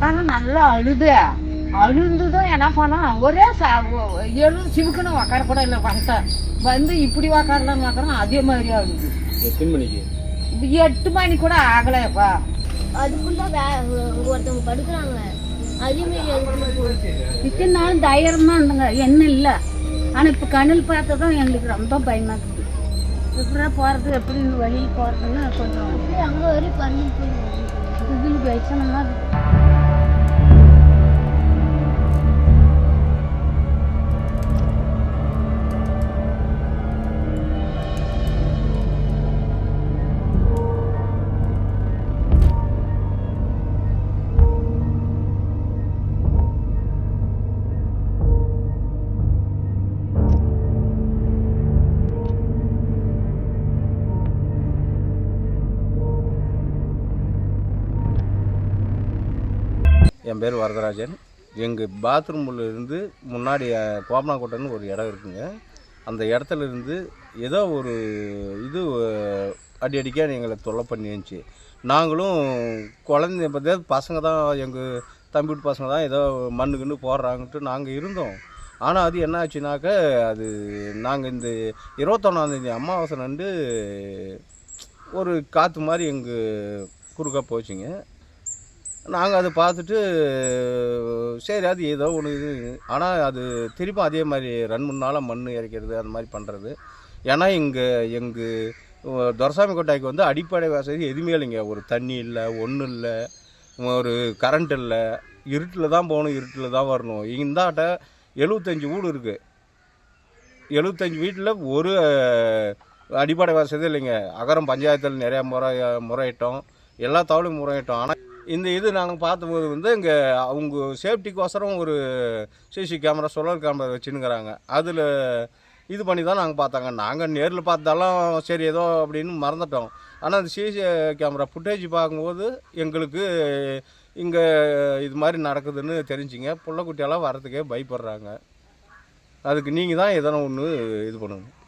எல்லாரும் நல்லா அழுது. அழுந்துதான் என்ன பண்ணா ஒரே ச- எழு சிவுக்குன்னு உக்கார கூட இல்லை வந்துட்டேன் வந்து இப்படி உக்காரலான்னு பார்க்குறோம் அதே மாதிரி ஆகுது எத்தனை மணிக்கு? எட்டு மணி கூட ஆகலையப்பா. அதுக்குள்ள வே ஒருத்தவங்க படுக்கிறாங்க அதே மாதிரி அதுக்குள்ள இத்தனை நாள் தைரியமா இருந்தங்க. என்ன இல்லை. ஆனால் இப்போ கண்ணில் பார்த்ததும் எங்களுக்கு ரொம்ப பயமா இருக்குது. எப்படா போகிறது எப்படி வழியில் போகிறதுன்னு கொஞ்சம் அங்க வரைக்கும் பண்ணி போய் இதில் என் பேர் வரதராஜன். எங்கள் பாத்ரூமில் இருந்து முன்னாடி கோபனாக்கோட்டைன்னு ஒரு இடம் இருக்குங்க. அந்த இடத்துல இருந்து ஏதோ ஒரு இது அடி அடிக்காக எங்களை தொல்லை பண்ணிருந்துச்சு. நாங்களும் குழந்தை பார்த்தா பசங்க தான் எங்கள் தம்பி பசங்க தான் ஏதோ மண்ணுக்குன்னு போடுறாங்கன்ட்டு நாங்கள் இருந்தோம். ஆனால் அது என்ன ஆச்சுனாக்க அது நாங்கள் இந்த இருபத்தொன்னாந்தேதி அமாவாசை நண்டு ஒரு காற்று மாதிரி எங்கள் குறுக்க போச்சுங்க. நாங்கள் அதை பார்த்துட்டு சரி அது ஏதோ ஒன்று இது ஆனால் அது திரும்ப அதே மாதிரி ரெண்டு மூணு நாளாக மண் இறைக்கிறது அந்த மாதிரி பண்ணுறது ஏன்னா இங்கே எங்கள் துரசாமி கொட்டாய்க்கு வந்து அடிப்படை வசதி எதுவுமே இல்லைங்க. ஒரு தண்ணி இல்லை ஒன்றும் இல்லை ஒரு கரண்ட் இல்லை. இருட்டில் தான் போகணும் இருட்டில் தான் வரணும். இந்தாட்ட எழுபத்தஞ்சி வீடு இருக்குது எழுபத்தஞ்சி வீட்டில் ஒரு அடிப்படை வசதி இல்லைங்க. அகரம் பஞ்சாயத்தில் நிறையா முறை முறையிட்டோம். எல்லா தவளையும் முறையிட்டோம். ஆனால் இந்த இது நாங்கள் பார்த்தபோது வந்து இங்கே அவங்க சேஃப்டிக்கோசரம் ஒரு சிசி கேமரா சோலார் கேமரா வச்சுனுங்கிறாங்க அதில் இது பண்ணி தான் நாங்கள் பார்த்தாங்க. நாங்கள் நேரில் பார்த்தாலும் சரி ஏதோ அப்படின்னு மறந்துட்டோம். ஆனால் அந்த சிசி கேமரா ஃபுட்டேஜ் பார்க்கும்போது எங்களுக்கு இங்கே இது மாதிரி நடக்குதுன்னு தெரிஞ்சுங்க. பிள்ளைக்குட்டியெல்லாம் வரதுக்கே பயப்படுறாங்க. அதுக்கு நீங்கள் தான் எதனா ஒன்று இது பண்ணணும்.